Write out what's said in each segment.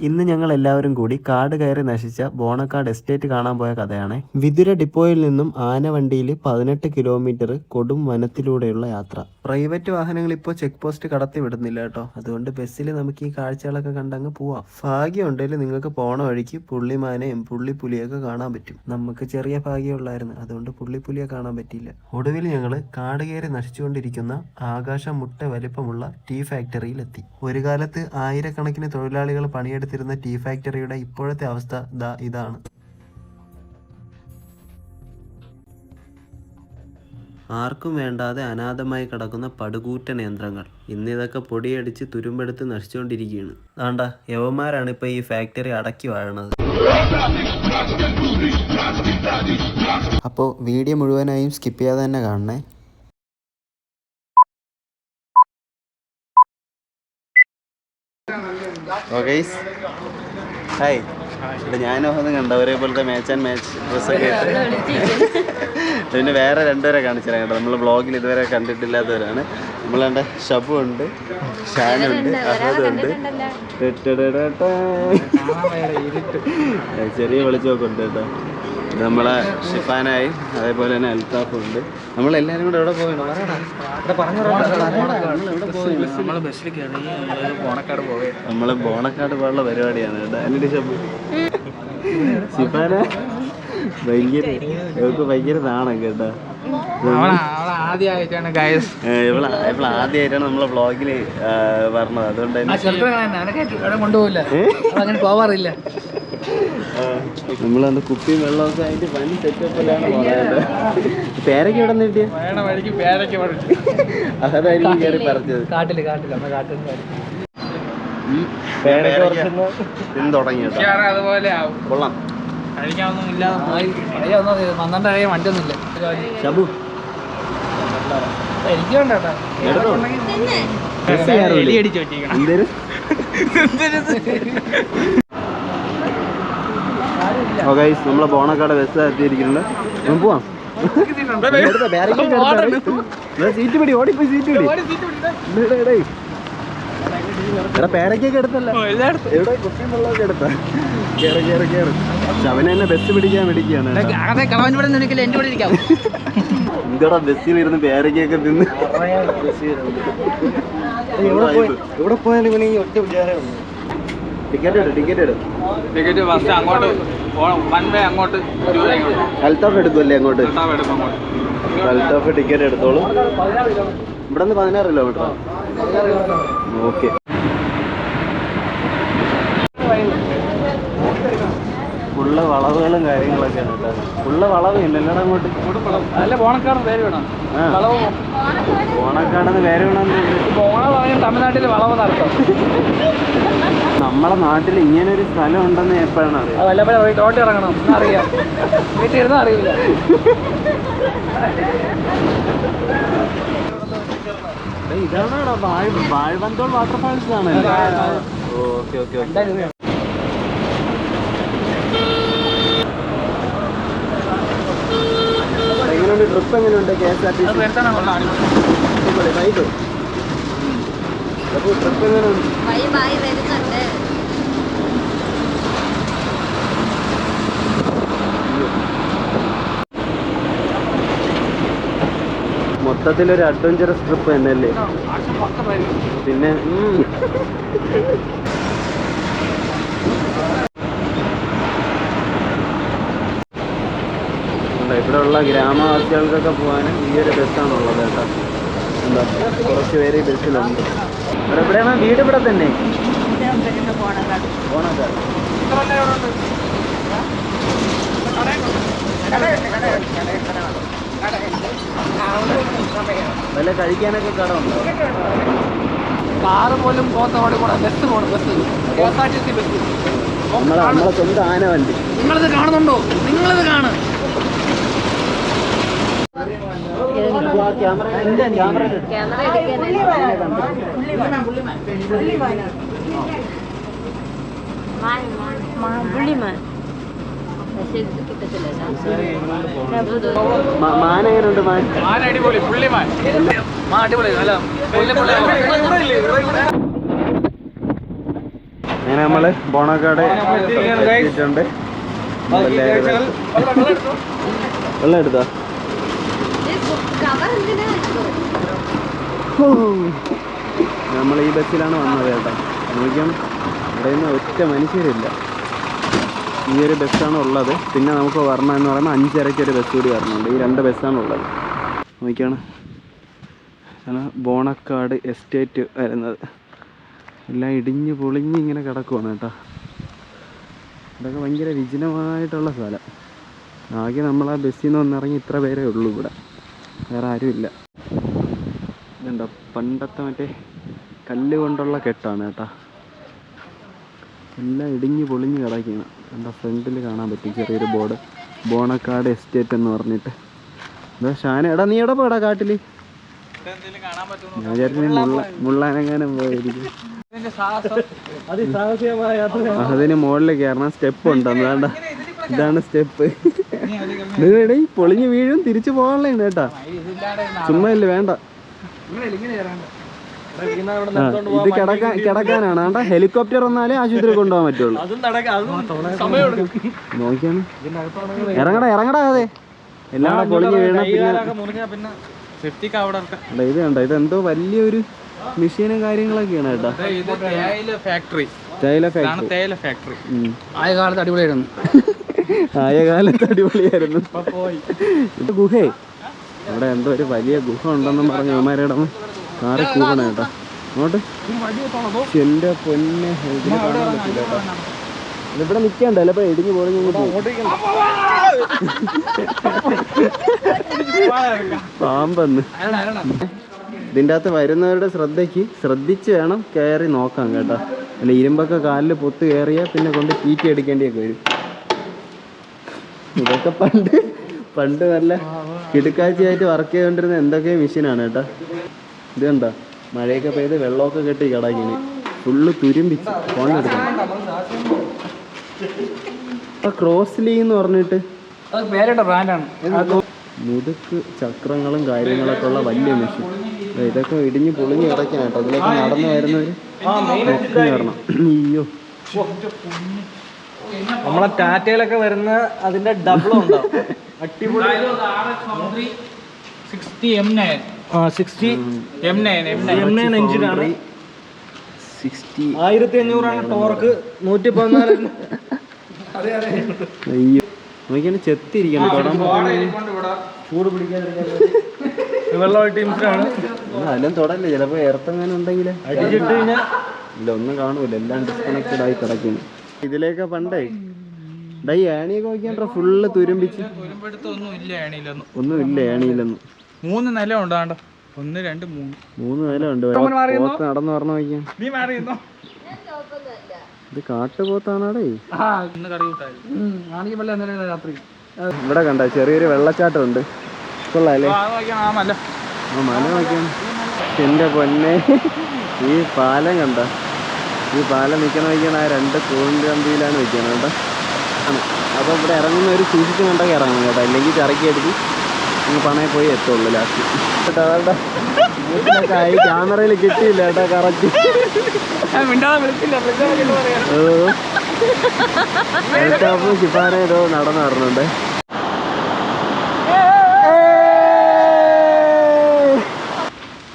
ഇന്ന് ഞങ്ങൾ എല്ലാവരും കൂടി കാട് കയറി നശിച്ച ബോണക്കാട് എസ്റ്റേറ്റ് കാണാൻ പോയ കഥയാണ്. വിതുര ഡിപ്പോയിൽ നിന്നും ആനവണ്ടിയിൽ പതിനെട്ട് കിലോമീറ്റർ കൊടും വനത്തിലൂടെയുള്ള യാത്ര. പ്രൈവറ്റ് വാഹനങ്ങൾ ഇപ്പോൾ ചെക്ക് പോസ്റ്റ് കടത്തി വിടുന്നില്ല കേട്ടോ. അതുകൊണ്ട് ബസ്സിൽ നമുക്ക് ഈ കാഴ്ചകളൊക്കെ കണ്ടങ്ങ് പോവാം. ഭാഗ്യം ഉണ്ടെങ്കിൽ നിങ്ങൾക്ക് പോണ വഴിക്ക് പുള്ളിമാനെയും പുള്ളിപ്പുലിയൊക്കെ കാണാൻ പറ്റും. നമുക്ക് ചെറിയ ഭാഗ്യമുള്ളായിരുന്നു അതുകൊണ്ട് പുള്ളിപ്പുലിയെ കാണാൻ പറ്റിയില്ല. ഒടുവിൽ ഞങ്ങൾ കാട് കയറി നശിച്ചുകൊണ്ടിരിക്കുന്ന ആകാശം മുട്ട വലിപ്പമുള്ള ടീ ഫാക്ടറിയിലെത്തി ഒരു കാലത്ത് ആയിരക്കണക്കിന് തൊഴിലാളികൾ പണിയെടുത്തിരുന്ന ടീ ഫാക്ടറിയുടെ ഇപ്പോഴത്തെ അവസ്ഥ ദാ ഇതാണ്. ആർക്കും വേണ്ടാതെ അനാഥമായി കിടക്കുന്ന പടുകൂറ്റൻ യന്ത്രങ്ങൾ ഇന്നിതൊക്കെ പൊടിയടിച്ച് തുരുമ്പെടുത്ത് നശിച്ചുകൊണ്ടിരിക്കുകയാണ് ആണ്ട യവന്മാരാണ് ഇപ്പോൾ ഈ ഫാക്ടറി അടക്കി വാഴണത്. അപ്പോൾ വീഡിയോ മുഴുവനായും സ്കിപ്പ് ചെയ്യാതെ തന്നെ കാണണേ. ഓക്കെ ഹായ് ഇവിടെ ഞാനും ഒന്നും കണ്ട. ഒരേപോലത്തെ മാച്ച് ആൻഡ് മാച്ച് ഡ്രസ്സൊക്കെ ഇട്ട്. പിന്നെ വേറെ രണ്ടുപേരെ കാണിച്ചു തരാം കേട്ടോ നമ്മൾ ബ്ലോഗിൽ ഇതുവരെ കണ്ടിട്ടില്ലാത്തവരാണ്. നമ്മളെ ഷബു ഉണ്ട് ഷാനുണ്ട് അഹദുണ്ട്. ചെറിയ വെളിച്ചമൊക്കെ ഉണ്ട് കേട്ടോ. ഇത് നമ്മളെ ഷിഫാനായി അതേപോലെ തന്നെ അൽത്താഫും ഉണ്ട് നമ്മളെല്ലാവരും കൂടെ എവിടെ പോകണം നമ്മൾ ബോണക്കാട് പോലുള്ള പരിപാടിയാണ്. കേട്ടോ ഷബു. ഷിഫാന ഭയങ്കര ഇവർക്ക് ഭയങ്കര നാണം കേട്ടോ. ആദ്യമായിട്ടാണ് നമ്മളെ വ്ളോഗിൽ പറഞ്ഞത് അതുകൊണ്ട് തന്നെ കൊണ്ടുപോകില്ല അങ്ങനെ പോവാറില്ല. നമ്മളന്ന് കുപ്പിയും വെള്ളമൊക്കെ ആയിട്ട് വൻ സെറ്റപ്പിലാണ് പോകുന്നത് പേരൊക്കെ ഇവിടെ നിന്ന് കിട്ടിയ? അതായിരിക്കും കയറി പറിച്ചത്. കാട്ടിൽ കാട്ടിൽ നമ്മ കാട്ടിൽ തിന്ന് തുടങ്ങി കേട്ടോ അതുപോലെ കൊള്ളാം. കഴിക്കാനൊന്നും ഇല്ലാതെ പോയി. പയ്യൊന്നും പന്ത്രണ്ട് കഴിയാൻ എനിക്ക് വേണ്ട കേട്ടോ. ഓ ഗൈസ് നമ്മളെ ബോണക്കാട് ബസ് എത്തിയിരിക്കുന്നുണ്ട്. നമുക്ക് പോവാം. സീറ്റ് പിടി ഓടിപ്പോയി സീറ്റ് പിടി. എടാ പേരക്കൊക്കെ എടുത്തല്ല? എവിടെ? കുപ്പിയും വെള്ളമൊക്കെ എടുത്താ? കേറ് കേറ് കേറ്. ശവനെ എന്നെ ബസ് പിടിക്കാൻ പിടിക്കുകയാണ് എന്തോടാ ഇരുന്ന് പേരക്കൊക്കെ തിന്ന് എവിടെ പോയാലും ഇവനെ ഒറ്റ വിചാരമാണ് ടിക്കറ്റ് എടു ടിക്കറ്റ് എടു ടിക്കറ്റ് ഫസ്റ്റ് അങ്ങോട്ട്. വൺ വേ അങ്ങോട്ട്. അൽത്താഫ് എടുക്കുമല്ലേ അങ്ങോട്ട്? അങ്ങോട്ട്. അൽത്താഫ് ടിക്കറ്റ് എടുത്തോളൂ. ഇവിടെ നിന്ന് പതിനാറ് കിലോമീറ്റർ ഓക്കെ. ഫുള്ള് വളവുകളും കാര്യങ്ങളൊക്കെ കേട്ടോ. ഫുള്ള് വളവ് ഇല്ലല്ലോ അങ്ങോട്ട്. അല്ല പോണക്കാരൻ പേര് വേണം. ഓണക്കാടെന്ന് പേര് വേണം തമിഴ്നാട്ടിൽ വളവ് നടത്തും നമ്മളെ നാട്ടിൽ ഇങ്ങനെ ഒരു സ്ഥലം ഉണ്ടെന്ന് എപ്പോഴാണ് അറിയാം അത് വല്ലപ്പോഴും തോട്ടി ഇറങ്ങണം. അറിയാം. വീട്ടിൽ ഇരുന്നാൽ അറിയില്ല. ഇതാണോ വാഴവന്തോൾ വാട്ടർഫാൾസ് ആണ് ഓക്കെ ഓക്കെ ഓക്കെ. എങ്ങനെയുണ്ട് ട്രിപ്പ് എങ്ങനെയുണ്ട് K S R T C? Trip എങ്ങനെയുണ്ട് വൈബായി ഒരു അഡ്വഞ്ചറസ് ട്രിപ്പ് തന്നെയല്ലേ പിന്നെ ഇവിടെ ഉള്ള ഗ്രാമവാസികൾക്കൊക്കെ പോകാനും ഈ ഒരു ബസ്സാണുള്ളത് കേട്ടോ. എന്താ കുറച്ച് പേര് ഈ ബസ്സിലുണ്ട് ഇവിടെ എവിടെയാണ്? വീട് ഇവിടെ തന്നെ? ഓണക്കാട്. വല്ല കഴിക്കാനൊക്കെ കട ഉണ്ടോ കാറ് പോലും പോത്ത കൂടെ ബസ് പോകണം bus. K S R T C bus. നമ്മളെ നമ്മളെ സ്വന്തം ആന വണ്ടി നിങ്ങളിത് കാണുന്നുണ്ടോ? നിങ്ങളിത് കാണും. ക്യാമറ മാൻ മാൻ മാൻ അടിപൊളി അങ്ങനെ നമ്മൾ ബോണക്കാട് എത്തിയിട്ടുണ്ട് എടുത്തോ നമ്മൾ ഈ ബസ്സിലാണ് വന്നത് കേട്ടോ നോക്കിയാൽ ഇവിടെ നിന്ന് ഒറ്റ മനുഷ്യരില്ല ഈ ഒരു ബസ്സാണ് ഉള്ളത്. പിന്നെ നമുക്ക് വരണം എന്ന് പറയുമ്പോൾ അഞ്ചരയ്ക്ക് ഒരു ബസ് കൂടി വരണുണ്ട്. ഈ രണ്ട് ബസ്സാണ് ഉള്ളത്. നോക്കിയാണ് ബോണക്കാട് എസ്റ്റേറ്റ് വരുന്നത്. എല്ലാം ഇടിഞ്ഞ് പൊളിഞ്ഞ് ഇങ്ങനെ കിടക്കുവാണ് കേട്ടോ. ഇതൊക്കെ ഭയങ്കര വിജനമായിട്ടുള്ള സ്ഥലം. ആകെ നമ്മൾ ആ ബസ്സിൽ നിന്ന് വന്നിറങ്ങി ഇത്ര പേരേ ഉള്ളൂ ഇവിടെ. വേറെ ആരുമില്ല ഇതുണ്ടോ പണ്ടത്തെ മറ്റേ കല്ല് കൊണ്ടുള്ള കെട്ടാണ് കേട്ടാ. എല്ലാം ഇടിഞ്ഞ് പൊളിഞ്ഞ് കിടക്കുകയാണ്. എന്റെ ഫ്രണ്ടിൽ കാണാൻ പറ്റും. ചെറിയൊരു ബോർഡ് ബോണക്കാട് എസ്റ്റേറ്റ് എന്ന് പറഞ്ഞിട്ട്. എന്താ ഷാന എടാ നീ എവിടെ പോടാ കാട്ടിൽ? അതിന് മുകളിൽ കയറണം. സ്റ്റെപ്പ് ഉണ്ട് അതാണ്ട ഇതാണ് സ്റ്റെപ്പ്. ഇടേ പൊളിഞ്ഞു വീഴും തിരിച്ചു പോകാനുള്ളതാണ് കേട്ടാ. ചുമ്മാ ഇല്ല വേണ്ട. ഇത് കിടക്കാൻ കിടക്കാനാണ്. വേണ്ട ഹെലികോപ്റ്റർ വന്നാലേ ആശുപത്രി കൊണ്ടുപോകാൻ പറ്റുള്ളൂ. നോക്കിയാണ്. ഇറങ്ങടാ ഇറങ്ങടാ അതെ. എല്ലാം പൊളിഞ്ഞു വീണ പിന്നെ ഇത് കണ്ട? ഇതെന്തോ വലിയൊരു മെഷീനും കാര്യങ്ങളൊക്കെയാണ് കേട്ടോ. ഇത് ഫാക്ടറി തേയില ഫാക്ടറി തേയില ഫാക്ടറി. ആയ കാലത്ത് അടിപൊളിയായിരുന്നു. ആയ കാലത്ത് അടിപൊളിയായിരുന്നു ഇത് ഗുഹേ. ഇവിടെ എന്തോ ഒരു വലിയ ഗുഹ ഉണ്ടെന്നും പറഞ്ഞു അവന്മാരുടെ കാറി കൂടണം കേട്ടോ അങ്ങോട്ട്? എന്റെ പൊന്നെ ഇതിന് കാണാൻ പറ്റില്ല കേട്ടോ ഇതിവിടെ നിൽക്കണ്ട ചിലപ്പോ ഇടിഞ്ഞു പോലും പാമ്പന്ന്. ഇതിന്റെ അകത്ത് വരുന്നവരുടെ ശ്രദ്ധയ്ക്ക് ശ്രദ്ധിച്ച് വേണം കയറി നോക്കാൻ കേട്ടോ. അല്ല ഇരുമ്പൊക്കെ കാലിൽ പൊത്ത് കയറിയാൽ പിന്നെ കൊണ്ട് തീറ്റി എടുക്കേണ്ടിയൊക്കെ വരും. ഇതൊക്കെ പണ്ട് പണ്ട് നല്ല കിടുക്കാഴ്ചയായിട്ട് വർക്ക് ചെയ്തുകൊണ്ടിരുന്ന എന്തൊക്കെ മെഷീനാണ് കേട്ടോ. ഇത് കണ്ടോ മഴയൊക്കെ പെയ്ത് വെള്ളമൊക്കെ കെട്ടി കിടക്കിന്. ഫുള്ള് തുരുമ്പിച്ച് ഫോണിലെടുക്കണം ഫോണെടുക്കണം ക്രോസ്ലി എന്ന് പറഞ്ഞിട്ട് മുതുക്ക് ചക്രങ്ങളും കാര്യങ്ങളൊക്കെ ഉള്ള വലിയ മെഷീൻ. ഇതൊക്കെ ഇടിഞ്ഞ് പൊളിഞ്ഞ് കിടക്കാൻ കേട്ടോ. ഇതിലേക്ക് നടന്നു വരുന്നവര് അയ്യോ. നമ്മളെ ടാറ്റയിലൊക്കെ വരുന്ന അതിന്റെ ഡബിൾ ഉണ്ടാവും. അടിപൊളി. Sixty M nine sixty M nine M nine എഞ്ചിനാണ് സിക്സ്റ്റി ആയിരത്തി അഞ്ഞൂറാണ് ടോർക്ക് നൂറ്റി പതിനാല് ചെത്തിരിക്കണം ചൂട് തൊടല്ലേ? ചിലപ്പോ ഇറത്തങ്ങനെ ഉണ്ടെങ്കിലേ. അടിച്ചിട്ട് കഴിഞ്ഞാൽ ഇല്ല ഒന്നും കാണൂല. എല്ലാം ഡിസ്കണക്റ്റഡ് ആയി കിടക്കുന്നു. ഇതിലേക്ക് പണ്ടേ ഡൈ ഏണിയൊക്കെ വയ്ക്കാൻ ഫുള്ള് തുരുമ്പിച്ച്. ഒന്നും ഇല്ല ഏണിയിലൊന്നും. ഒന്നും ഇല്ല ഏണിയിലൊന്നും. മൂന്ന് നില ഉണ്ടാണ്ട ഒന്ന് രണ്ട് മൂന്ന്. മൂന്ന് നില ഉണ്ട്. നടന്നു പറഞ്ഞു വയ്ക്കാൻ നീ മാറിയോ ഇത് കാട്ടുപോത്താണാടേ ആ ഇന്ന് കറി കൂട്ടായിരുന്നു. ആണെങ്കിൽ വല്ല ഇന്നലെ രാത്രി. ഇവിടെ കണ്ട ചെറിയൊരു വെള്ളച്ചാട്ടം ഉണ്ട്. കൊള്ളാല്ലേ? ആ മല. എന്റെ പൊന്നെ. ഈ പാലം കണ്ട? ഈ പാലം നിൽക്കണ വയ്ക്കണ ആ രണ്ട് കൂണ്ട് കമ്പിയിലാണ് വെക്കണം കേട്ടോ. അപ്പൊ അപ്പോൾ ഇവിടെ ഇറങ്ങുന്ന ഒരു സൂക്ഷിച്ച് കണ്ടൊക്കെ ഇറങ്ങണം കേട്ടോ. അല്ലെങ്കിൽ ചിറക്കി അടിച്ച് നിങ്ങൾ പണയെ പോയി എത്തുള്ളൂ ലാസ്റ്റ് ആയി ക്യാമറയിൽ കിട്ടിയില്ല കേട്ടോ കറക്റ്റ് ശിഫാന ഏതോ നടന്നു പറഞ്ഞുണ്ട്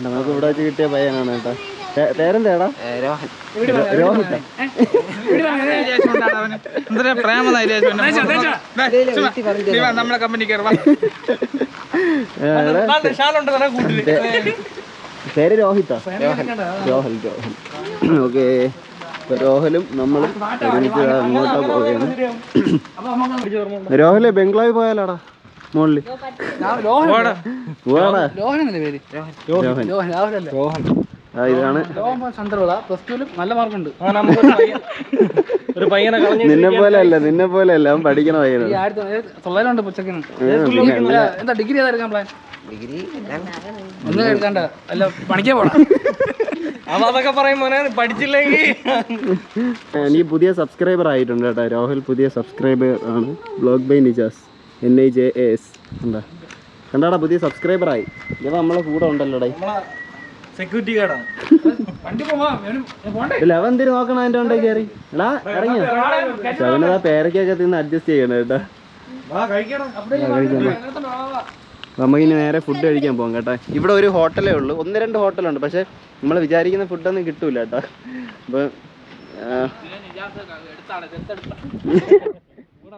നമുക്ക് ഇവിടെ വെച്ച് കിട്ടിയ പയ്യനാണ് കേട്ടോ. പേരെന്താടാ? രോഹിത പ്രേമ നമ്മളെ കമ്പനി പേര് രോഹിത രോഹൽ രോഹൽ ഓക്കെ. രോഹലും നമ്മളും ഒരുമിച്ച് അങ്ങോട്ടാ പോവുകയാണ്. രോഹലെ ബംഗ്ലാവിൽ പോയാലാടാ? മുകളിൽ രോഹൻ രോഹൻ. ഇതാണ്. ഒരു പയ്യനെ കളഞ്ഞു നിന്നെ പോലെ അല്ല നിന്നെ പോലെ അല്ല അവൻ പഠിക്കണ പുച്ചക്കിന് എന്താ ഡിഗ്രി ഏതായിരിക്കാം പ്ലാൻ ഡിഗ്രി ഒന്നും എടുക്കണ്ട അല്ല പണിക്കേ പോടാ അപ്പൊ അതൊക്കെ പറയും മോനെ പഠിച്ചില്ലെങ്കിൽ. എനിക്ക് പുതിയ സബ്സ്ക്രൈബർ ആയിട്ടുണ്ട് കേട്ടോ. രോഹൽ പുതിയ സബ്സ്ക്രൈബർ ആണ്. Blog by Nijas. N I J A S എന്താ കണ്ടാടാ പുതിയ സബ്സ്ക്രൈബർ ആയി. ഇവ നമ്മളെ കൂടെ ഉണ്ടല്ലോ ഡേ സെക്യൂരിറ്റി ഗാർഡാണ് വണ്ടി പോവാ പോണ്ടേ ലവൻ എന്തിനു നോക്കണം അതിന്റെ കൊണ്ടേ കയറി? എടാ ഇറങ്ങിയോ? ശവനതാ പേരക്കൊക്കെ തിന്ന് അഡ്ജസ്റ്റ് ചെയ്യണം കേട്ടോ. നമുക്ക് ഇനി നേരെ ഫുഡ് കഴിക്കാൻ പോകാം കേട്ടോ. ഇവിടെ ഒരു ഹോട്ടലേ ഉള്ളൂ. ഒന്ന് രണ്ട് ഹോട്ടലുണ്ട്. പക്ഷെ നമ്മൾ വിചാരിക്കുന്ന ഫുഡൊന്നും കിട്ടൂല കേട്ടോ. അപ്പൊ ആ,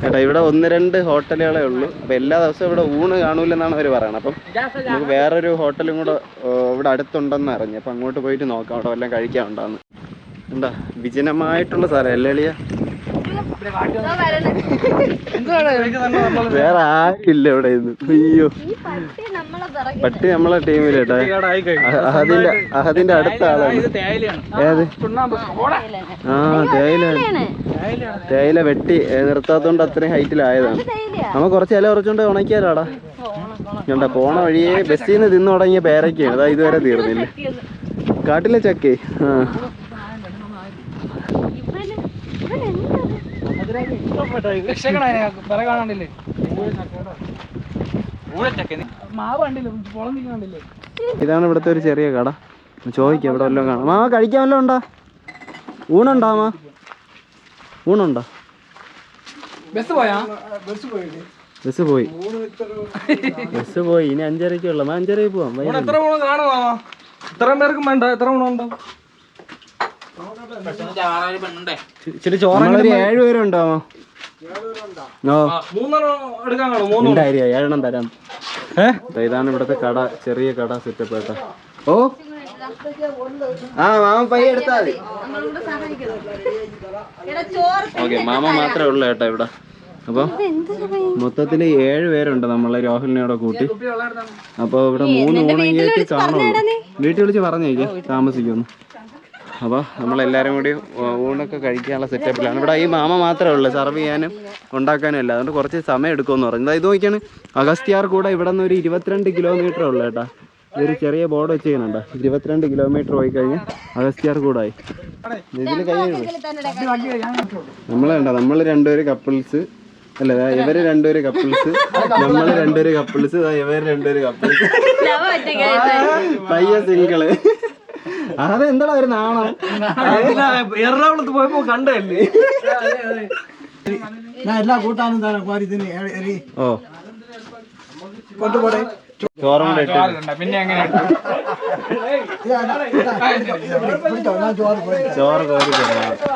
കേട്ടോ ഇവിടെ ഒന്ന് രണ്ട് ഹോട്ടലുകളേ ഉള്ളൂ. അപ്പൊ എല്ലാ ദിവസവും ഇവിടെ ഊണ് കാണൂലെന്നാണ് അവർ പറയുന്നത് അപ്പം നമുക്ക് വേറൊരു ഹോട്ടലും കൂടെ ഇവിടെ അടുത്തുണ്ടെന്ന് അറിഞ്ഞു. അപ്പൊ അങ്ങോട്ട് പോയിട്ട് നോക്കാം. അവിടെ വല്ലതും കഴിക്കാനുണ്ടാന്ന്. എന്താ വിജനമായിട്ടുള്ള സ്ഥലം അല്ലേ വേറെ ആരില്ല ഇവിടെ അയ്യോ. ഈ പട്ടി നമ്മളെ പിറകെ പട്ടി നമ്മളെ ടീമിലേട്ടാ. അഹദിന്റെ അഹദിന്റെ അടുത്ത ആളാണ്. ഏത്? ആ തേയില തേയില വെട്ടി നിർത്താത്തോണ്ട് അത്രയും ഹൈറ്റിലായതാണ്. നമ്മ കുറച്ച് ഇല കുറച്ചുകൊണ്ട് ഉണക്കിയാലോടാ. കണ്ട പോണ വഴിയെ ബസ്സിൽ നിന്ന് തിന്നു തുടങ്ങിയ പേരൊക്കെയാണ്. അതാ ഇതുവരെ തീർന്നില്ല. കാട്ടിലെ ചക്കേ. ആ ഇവന് ഇവൻ മാവ് കണ്ടില്ലേ? പൊളം ഇതാണ് ഇവിടുത്തെ ഒരു ചെറിയ കട. ചോദിക്കാം ഇവിടെ വല്ലതും കാണാം. മാ കഴിക്കാൻ വല്ലതും ഉണ്ടോ? ഊണുണ്ടാ മാ? ഊണുണ്ടോ? ബസ് പോയാ? ബസ് പോയി. ബസ് പോയി. ബസ് പോയി ഇനി അഞ്ചരക്കുള്ള അഞ്ചരക്ക് പോവാം. എത്ര ഊണ് കാണുമോ ഇത്രയും പേർക്കും വേണ്ട. എത്ര ഊണുണ്ടോ ഇച്ചിരി ചോറ് നമ്മളൊരു ഏഴ് പേരുണ്ടോ ഏഴെണ്ണം തരാം. ഇതാണ് ഇവിടുത്തെ കട ചെറിയ കട സെറ്റപ്പ് കേട്ടോ ഓ? ആ മാമ പയ്യ എടുത്താ മതി. ഓക്കെ മാമ മാത്രമേ ഉള്ളു കേട്ടോ ഇവിടെ. അപ്പം മൊത്തത്തിൽ ഏഴ് പേരുണ്ട് നമ്മളെ രോഹിലിനോടെ കൂട്ടി. അപ്പോൾ ഇവിടെ മൂന്ന് ഊണെങ്കിലേക്ക് കാണുള്ളൂ. വീട്ടിൽ വിളിച്ച് പറഞ്ഞേക്കാം താമസിക്കുന്നു അപ്പോൾ നമ്മളെല്ലാവരും കൂടി ഊണൊക്കെ കഴിക്കാനുള്ള സെറ്റപ്പിലാണ്. ഇവിടെ ഈ മാമ മാത്രമേ ഉള്ളൂ. സർവ് ചെയ്യാനും ഉണ്ടാക്കാനും അല്ല അതുകൊണ്ട് കുറച്ച് സമയം എടുക്കുമെന്ന് പറഞ്ഞു. ഇത് നോക്കിയാണ്. അഗസ്ത്യാർ കൂടെ ഇവിടെ നിന്ന് ഒരു ഇരുപത്തിരണ്ട് കിലോമീറ്റർ ഉള്ളു കേട്ടോ. ഇതൊരു ചെറിയ ബോർഡ് വെച്ച് ചെയ്യുന്നുണ്ട് ഇരുപത്തിരണ്ട് കിലോമീറ്റർ പോയി കഴിഞ്ഞാൽ അഗസ്ത്യാർ കൂടായി ഇതിൽ കഴിഞ്ഞു നമ്മളെ കണ്ടോ? നമ്മൾ രണ്ടുപേര് കപ്പിൾസ് അല്ല ഇവർ രണ്ടുപേര് കപ്പിൾസ് നമ്മൾ രണ്ടുപേര് കപ്പിൾസ് ഇവർ രണ്ടുപേര് കപ്പിൾസ് പയ്യ സിംഗിൾ അതെന്താ ഒരു നാണം എറണാകുളത്ത് പോയപ്പോ കണ്ടല്ലേ ഓ എല്ലാ കൂടെ ഇട്ട് പിന്നെ എങ്ങനെ ചോറ് കോരി തരാം ഏഴുപേർക്ക്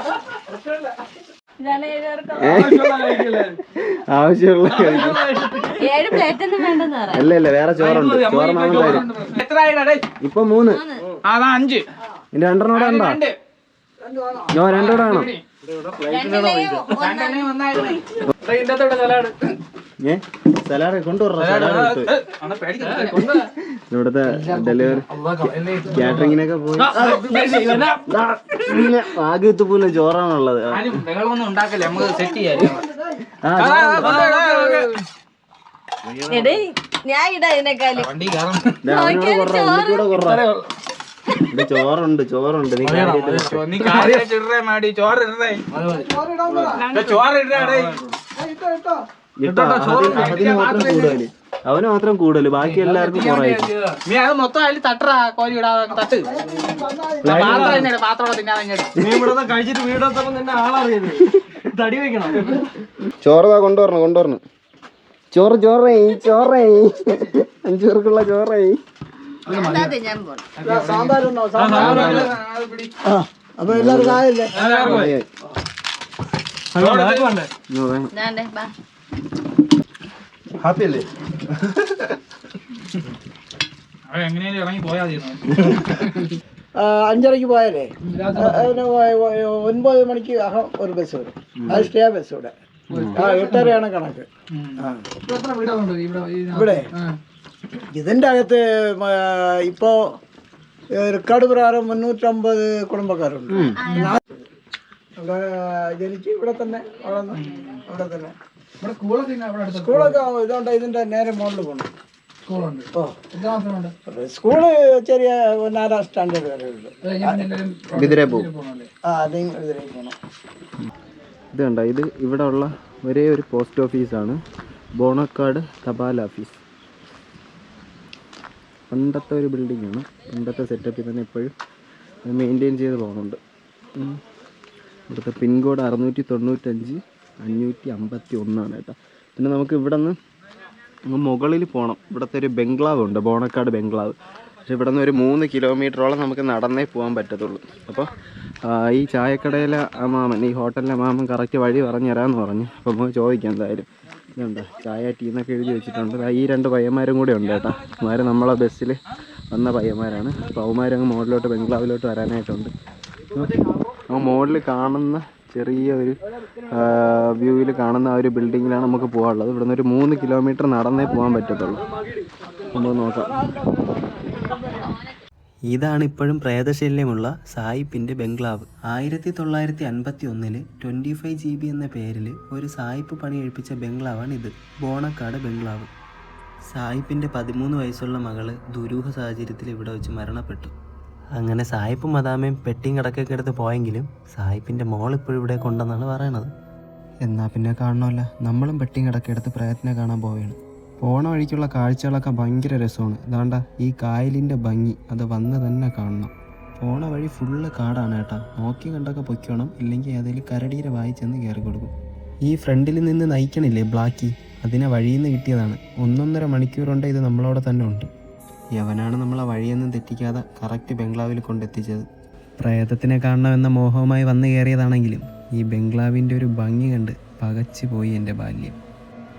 ആവശ്യമുള്ള ചോറ് പ്ലേറ്റ് പറയാം അല്ല അല്ല വേറെ ചോറുണ്ട് ചോറ് മാമൻ തരും. എത്ര ആയിടാ ഇപ്പൊ മൂന്ന്. അതാ അഞ്ച്. ഇനി രണ്ടെണ്ണം കൂടെ ഉണ്ടോ? നോ രണ്ടൂടെ സലാഡ് ഏ? സലാഡ് കൊണ്ടുവരണം ഇവിടുത്തെ ഡെലിവറി കാറ്ററിങ്ങിനൊക്കെ പോയി. ആകത്ത് പോലെ ചോറാണുള്ളത്. ഞാൻ ഇടാ ഇതിനേക്കാളും. കൊറ ഇവിടെ ചോറുണ്ട് ചോറുണ്ട്. നീ നീ കാര്യമായിട്ട് മാടി ചോറ് കൂടുതൽ. അവന് മാത്രം കൂടുതൽ. ബാക്കി എല്ലാവർക്കും നീ അത് മൊത്തം അതിൽ തട്ടറാ കോരി ഇടാതെ തട്ട്. പാത്രം തിന്നാതെ നീ ഇവിടെ കഴിച്ചിട്ട് വീടെത്തപ്പോ നിന്നെ ആളറിയത് തടി വെക്കണം ചോറ് താ കൊണ്ടുവരണം കൊണ്ടുവരണം. ചോറ് ചോറേ ചോറേ. അഞ്ചു പേർക്കുള്ള ചോറേ. ഞാൻ എല്ലാവരും എങ്ങനെയാലും ഇറങ്ങി ആ, അഞ്ചരയ്ക്ക് പോയാലേ? ഒൻപത് മണിക്ക് അഹം ഒരു ബസ് വരും അത് സ്റ്റേ ബസ് ഇവിടെ. ആ എട്ടരയാണ് കണക്ക്. എത്ര വീടുണ്ട് ഇവിടെ? ഇവിടെ? ഇതിന്റെ അകത്ത് ഇപ്പോൾ ഇപ്പോ റെക്കോർഡ് പ്രകാരം മുന്നൂറ്റമ്പത് കുടുംബക്കാരുണ്ട്. ഇവിടെ ജനിച്ച് ഇവിടെ തന്നെ വളർന്ന് ഇവിടെ തന്നെ. ഇവിടെ സ്കൂളൊക്കെ ഇവിടെ അടുത്ത് സ്കൂളൊക്കെ ഇതുകൊണ്ട് ഇതിന്റെ നേരെ മുകളിൽ പോകണം സ്കൂൾ ചെറിയ നാലാം സ്റ്റാൻഡേർഡ് വരെ ഉണ്ട് ആ പോകണം ഇത് കണ്ട ഇത് ഇവിടെ ഉള്ള ഒരേ ഒരു പോസ്റ്റ് ഓഫീസാണ്. ബോണക്കാട് തപാൽ ഓഫീസ്. പണ്ടത്തെ ഒരു ബിൽഡിംഗ് ആണ് പണ്ടത്തെ സെറ്റപ്പിൽ തന്നെ ഇപ്പോഴും അത് മെയിന്റെയിൻ ചെയ്ത് പോകുന്നുണ്ട്. ഇവിടുത്തെ പിൻകോഡ് അറുന്നൂറ്റി തൊണ്ണൂറ്റഞ്ച് അഞ്ഞൂറ്റി അമ്പത്തി ഒന്നാണ് കേട്ടോ. പിന്നെ നമുക്ക് ഇവിടെ നിന്ന് മുകളിൽ പോകണം ഇവിടുത്തെ ഒരു ബംഗ്ലാവ് ഉണ്ട് ബോണക്കാട് ബംഗ്ലാവ്. പക്ഷെ ഇവിടെ നിന്ന് ഒരു മൂന്ന് കിലോമീറ്ററോളം നമുക്ക് നടന്നേ പോകാൻ പറ്റത്തുള്ളൂ. അപ്പോൾ ഈ ചായക്കടയിലെ ആ മാമൻ ഈ ഹോട്ടലിലെ മാമൻ കറക്റ്റ് വഴി പറഞ്ഞു തരാമെന്ന് പറഞ്ഞു. അപ്പോൾ നമുക്ക് ചോദിക്കാം എന്തായാലും. ഇതുണ്ട് ചായ ടീ എന്നൊക്കെ എഴുതി വെച്ചിട്ടുണ്ട്. ഈ രണ്ട് പയ്യന്മാരും കൂടെ ഉണ്ട് കേട്ടോ. അവന്മാർ നമ്മളെ ബസ്സിൽ വന്ന പയ്യന്മാരാണ്. അപ്പോൾ അവന്മാരങ്ങ് മുകളിലോട്ട് ബംഗ്ലാവിലോട്ട് വരാനായിട്ടുണ്ട്. ആ മുകളിൽ കാണുന്ന ചെറിയ ഒരു വ്യൂവിൽ കാണുന്ന ആ ഒരു ബിൽഡിങ്ങിലാണ് നമുക്ക് പോകാനുള്ളത്. ഇവിടുന്ന് ഒരു മൂന്ന് കിലോമീറ്റർ നടന്നേ പോകാൻ പറ്റത്തുള്ളൂ. നമുക്ക് നോക്കാം. ഇതാണ് ഇപ്പോഴും പ്രേതശല്യമുള്ള സായിപ്പിന്റെ ബംഗ്ലാവ്. ആയിരത്തി തൊള്ളായിരത്തി അൻപത്തി ഒന്നിൽ ട്വന്റി ഫൈവ് ജി ബി എന്ന പേരിൽ ഒരു സായിപ്പ് പണി കഴിപ്പിച്ച ബംഗ്ലാവാണ് ഇത്. ബോണക്കാട് ബംഗ്ലാവ്. സായിപ്പിന്റെ പതിമൂന്ന് വയസ്സുള്ള മകൾ ദുരൂഹ സാഹചര്യത്തിൽ ഇവിടെ വെച്ച് മരണപ്പെട്ടു. അങ്ങനെ സായിപ്പും മദാമയും പെട്ടിയും കിടക്കൊക്കെ എടുത്ത് പോയെങ്കിലും സായിപ്പിന്റെ മോൾ ഇപ്പോഴും ഇവിടെ കൊണ്ടെന്നാണ് പറയണത്. എന്നാൽ പിന്നെ കാണണമല്ല. നമ്മളും പെട്ടിയും കിടക്കെടുത്ത് പ്രയത്നം കാണാൻ പോവുകയാണ്. പോണ വഴിക്കുള്ള കാഴ്ചകളൊക്കെ ഭയങ്കര രസമാണ്. ഇതാണ്ട ഈ കായലിന്റെ ഭംഗി. അത് വന്ന് തന്നെ കാണണം. പോണ വഴി ഫുള്ള് കാടാണ് ഏട്ടാ നോക്കി കണ്ടൊക്കെ പൊയ്ക്കണം. ഇല്ലെങ്കിൽ ഏതെങ്കിലും കരടീരെ വായി ചെന്ന് കയറി കൊടുക്കും. ഈ ഫ്രണ്ടിൽ നിന്ന് നയിക്കണില്ലേ ബ്ലാക്കി? അതിനെ വഴിയിൽ നിന്ന് കിട്ടിയതാണ്. ഒന്നൊന്നര മണിക്കൂറുണ്ട് ഇത് നമ്മളോട് തന്നെ ഉണ്ട്. യവനാണ് നമ്മളെ വഴിയൊന്നും തെറ്റിക്കാതെ കറക്റ്റ് ബംഗ്ലാവിൽ കൊണ്ടെത്തിച്ചത്. പ്രേതത്തിനെ കാണണമെന്ന മോഹവുമായി വന്നു കയറിയതാണെങ്കിലും ഈ ബംഗ്ലാവിന്റെ ഒരു ഭംഗി കണ്ട് പകച്ചു പോയി എന്റെ ബാല്യം.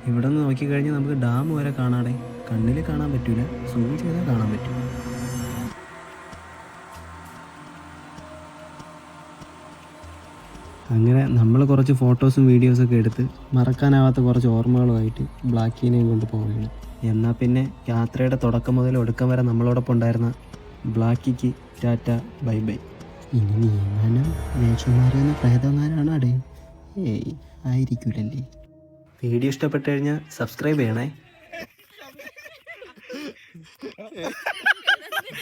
ഇവിടെ നിന്ന് നോക്കിക്കഴിഞ്ഞാൽ നമുക്ക് ഡാം വരെ കാണാടെ. കണ്ണിൽ കാണാൻ പറ്റൂല. സൂം ചെയ്താൽ കാണാൻ പറ്റും. അങ്ങനെ നമ്മൾ കുറച്ച് ഫോട്ടോസും വീഡിയോസൊക്കെ എടുത്ത് മറക്കാനാവാത്ത കുറച്ച് ഓർമ്മകളുമായിട്ട് ബ്ലാക്കീനെയും കൊണ്ട് പോവുകയാണ്. എന്നാൽ പിന്നെ യാത്രയുടെ തുടക്കം മുതൽ ഒടുക്കം വരെ നമ്മളോടൊപ്പം ഉണ്ടായിരുന്ന ബ്ലാക്കിക്ക് ടാറ്റ ബൈ ബൈ. ഇനി നീമാനം വേഷന്മാരെന്ന പ്രേതന്മാരാണ് അടേ ഏയ് ആയിരിക്കൂലല്ലേ? വീഡിയോ ഇഷ്ടപ്പെട്ടു കഴിഞ്ഞാൽ സബ്സ്ക്രൈബ് ചെയ്യണേ.